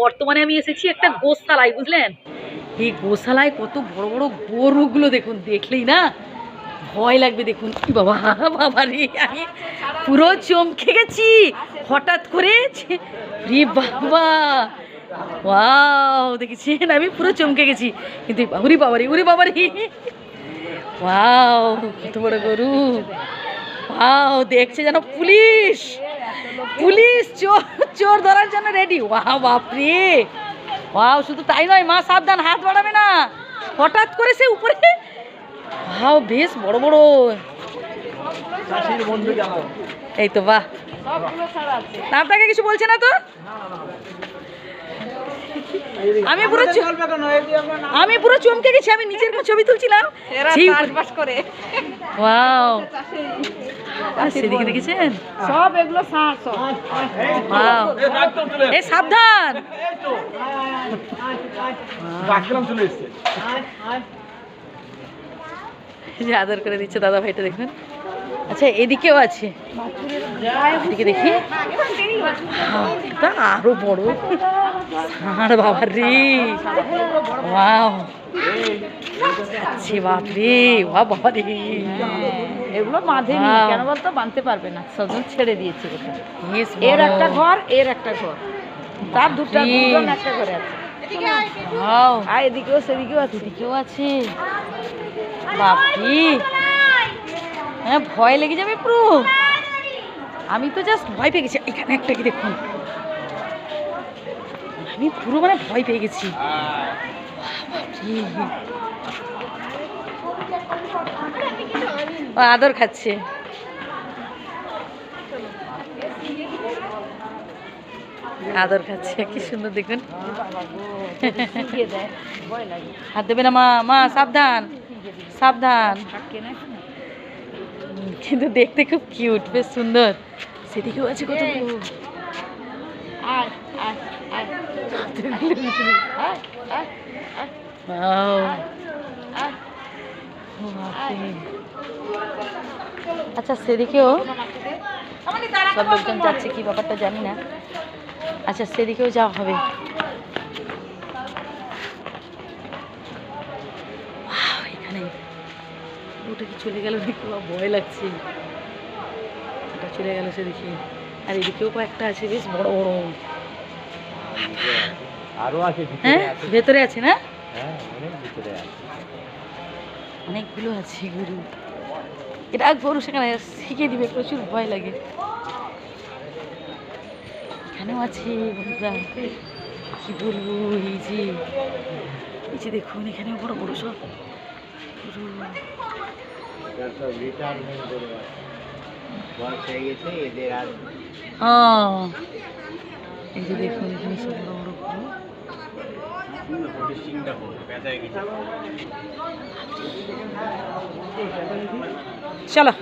বর্তমানে আমি এসেছি একটা গোশালায়, বুঝলেন? এই গোশালায় কত বড় বড় গরুগুলো দেখুন, দেখলেই না ভয় লাগবে দেখুন। বাবা বাবা রে, আমি পুরো চমকে গেছি। হঠাৎ করে রে বাবা। ওয়াও, দেখেছেন? আমি পুরো চমকে গেছি। কিন্তু উরি বাবারি উরি বাবারি। ওয়াও, কত বড় গরু। ওয়াও, দেখছে যেন পুলিশ। পুলিশ চোর চোর ধরার জন্য রেডি ওয়াও বাপরে। ওয়াও শুধু তাই নয় মা সাবধান হাত বাড়াবে না। হঠাৎ করে সে উপরে ওয়াও বেশ বড় বড়। চাষির বন্ধু জানাও এই তো বাহ। আপনাকে কিছু বলছে না তো? আমি পুরো আমি পুরো চমকে গেছি আমি নিচের ছবি তুলছিলাম। করে। ওয়াও। সেদিকে দেখেছেন? সব এগুলো ওয়াও। এ সাবধান। চলে আদর করে দিচ্ছে দাদা ভাইটা দেখুন আচ্ছা এদিকেও আছে। এদিকে দেখি। তা আরও বড়। আর বাবা রে। ওয়াও। আচ্ছা বাপ রে ওয়া বাবা রে। এগুলো Wow. কেন বলতো? বাঁধতে পারবে না। সজন ছেড়ে দিয়েছে এর একটা ঘর এর একটা ঘর। তার দুটা বাপরে। দুজন একটা ঘরে আছে। এদিকেও সেদিকেও আছে। এদিকেও আছে। বাপরে। হ্যাঁ ভয় লেগে যাবে পুরো। আমি তো জাস্ট ভয় পেয়ে গেছি। এখানে একটা কি দেখুন? আমি পুরো মানে ভয় পেয়ে গেছি। ও আদর খাচ্ছে। আদর খাচ্ছে কি সুন্দর দেখুন। হাত দেবে না মা মা সাবধান। সাবধান। কিন্তু দেখতে খুব কিউট বেশ সুন্দর। সেদিকেও আছে কত। আচ্ছা সেদিকেও সব লোকজন যাচ্ছে কি ব্যাপারটা জানি না। আচ্ছা সেদিকেও যাওয়া হবে। এখানে চলে গেল নাকি বাবা, ভয় লাগছে। ওটা চলে গেল সে দেখি। আর এদিকেও কয়েকটা আছে বেশ বড় বড়। আরও আছে হ্যাঁ? ভেতরে আছে না? হ্যাঁ অনেকগুলো আছে গরু। এটা গরু সেখানে শিখিয়ে দিবে প্রচুর ভয় লাগে। এখানেও আছে বন্ধুরা। কি বলব এই যে এই যে দেখুন এখানেও বড় বড় সব সব রিটায়ারমেন্ট করে বয়স হয়ে গেছে এদের আর ও এই যে দেখুন এখানে সব বড় বড় গরু সিংটা পেঁচায় গেছে চলো